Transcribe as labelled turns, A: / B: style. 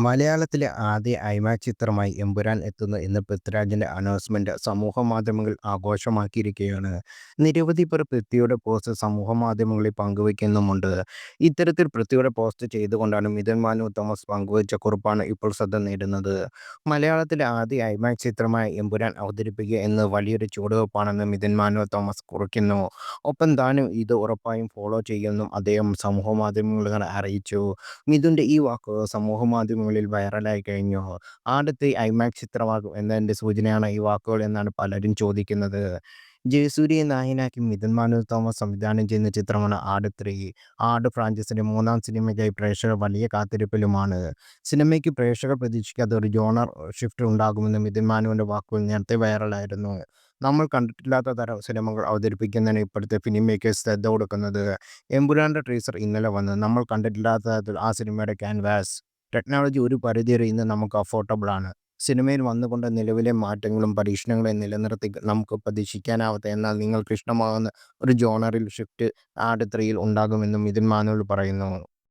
A: മലയാളത്തിലെ ആദ്യ ഐമാക്സ് ചിത്രമായി എമ്പുരാൻ എത്തുന്നു എന്ന പൃഥ്വിരാജിന്റെ അനൗൺസ്മെന്റ് മാധ്യമങ്ങൾ ആഘോഷമാക്കിയിരിക്കുകയാണ്. നിരവധി പേർ പൃഥ്വിയുടെ പോസ്റ്റ് സമൂഹ മാധ്യമങ്ങളിൽ പങ്കുവയ്ക്കുന്നുമുണ്ട്. ഇത്തരത്തിൽ പൃഥ്വിയുടെ പോസ്റ്റ് ചെയ്തുകൊണ്ടാണ് മിഥുൻ മാനു തോമസ് പങ്കുവച്ച കുറിപ്പാണ് ഇപ്പോൾ ശ്രദ്ധ നേടുന്നത്. മലയാളത്തിലെ ആദ്യ ഐമാക്സ് ചിത്രമായ എമ്പുരാൻ അവതരിപ്പിക്കുക എന്ന് വലിയൊരു ചുവടുവെപ്പാണെന്ന് മിഥുൻ മാനു തോമസ് കുറിക്കുന്നു. ഒപ്പം താനും ഇത് ഉറപ്പായും ഫോളോ ചെയ്യുമെന്നും അദ്ദേഹം സമൂഹ മാധ്യമങ്ങളെ അറിയിച്ചു. മിഥുന്റെ ഈ വാക്കുകൾ സമൂഹമാധ്യമങ്ങളിൽ വൈറലായി കഴിഞ്ഞു. ആദ്യത്തെ ഐമാക്സ് ചിത്രമാകും എന്നതിന്റെ സൂചനയാണ് ഈ വാക്കുകൾ എന്നാണ് പലരും ചോദിക്കുന്നത്. ജയസൂര്യയെ നായനാക്കി മിഥുൻ മാനുവൽ തോമസ് സംവിധാനം ചെയ്യുന്ന ചിത്രമാണ് ആട് ത്രീ. ആട് ഫ്രാഞ്ചസിന്റെ മൂന്നാം സിനിമയ്ക്കായി പ്രേക്ഷകർ വലിയ കാത്തിരിപ്പിലുമാണ്. സിനിമയ്ക്ക് പ്രേക്ഷകർ പ്രതീക്ഷിക്കാത്ത ഒരു ജോണർ ഷിഫ്റ്റ് ഉണ്ടാകുമെന്ന് മിഥുൻ മാനുവിന്റെ വാക്കുകൾ നേരത്തെ വൈറലായിരുന്നു. നമ്മൾ കണ്ടിട്ടില്ലാത്ത തരം സിനിമകൾ അവതരിപ്പിക്കുന്നതിന് ഇപ്പോഴത്തെ ഫിലിം മേക്കേഴ്സ് ശ്രദ്ധ കൊടുക്കുന്നത്. എമ്പുരാന്റെ ട്രീസർ ഇന്നലെ വന്ന് നമ്മൾ കണ്ടിട്ടില്ലാത്ത തരത്തിൽ ആ സിനിമയുടെ ക്യാൻവാസ്. ടെക്നോളജി ഒരു പരിധിവരെ ഇന്ന് നമുക്ക് അഫോർഡബിളാണ്. സിനിമയിൽ വന്നുകൊണ്ട നിലവിലെ മാറ്റങ്ങളും പരീക്ഷണങ്ങളെയും നിലനിർത്തി നമുക്ക് പ്രതീക്ഷിക്കാനാവാത്ത എന്നാൽ നിങ്ങൾക്ക് ഇഷ്ടമാകുന്ന ഒരു ജോണറിൽ ഷിഫ്റ്റ് ആട് ത്രീയിൽ ഉണ്ടാകുമെന്നും മിഥുൻ മാനുവൽ പറയുന്നു.